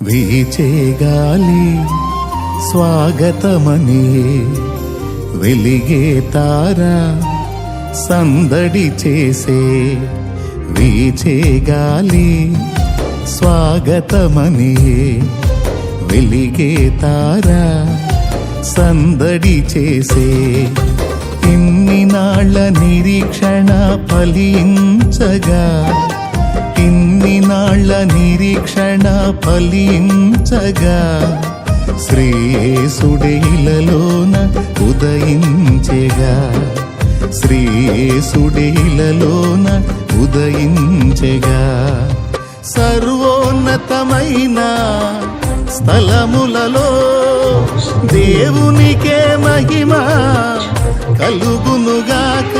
వీచే గాలి స్వాగతమని వెలిగే తార సందడి చేసే వీచే గాలి స్వాగతమని వెలిగే తార సందడి చేసే ఇన్ని నాళ్ళ నిరీక్షణ ఫలించగా ఇన్ని నాళ్ళ నిరీక్షణ ఫలించగా శ్రీయేసుడేలలోన ఉదయించెగా. శ్రీయేసుడేలలోన ఉదయించెగా. సర్వోన్నతమైన స్థలములలో దేవునికే మహిమ కలుగునుగాక.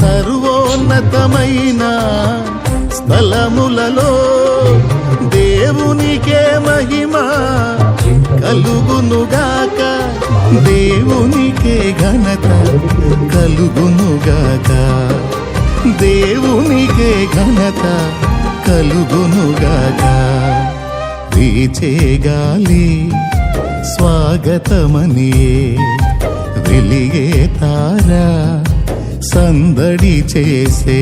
సర్వోన్నతమైన స్థలములలో దేవునికే మహిమ కలుగునుగాక. దేవునికే ఘనత కలుగునుగాక. దేవునికే ఘనత కలుగునుగాక. వీచే గాలి స్వాగతమనియే వెలిగే తారా. సందడి చేసే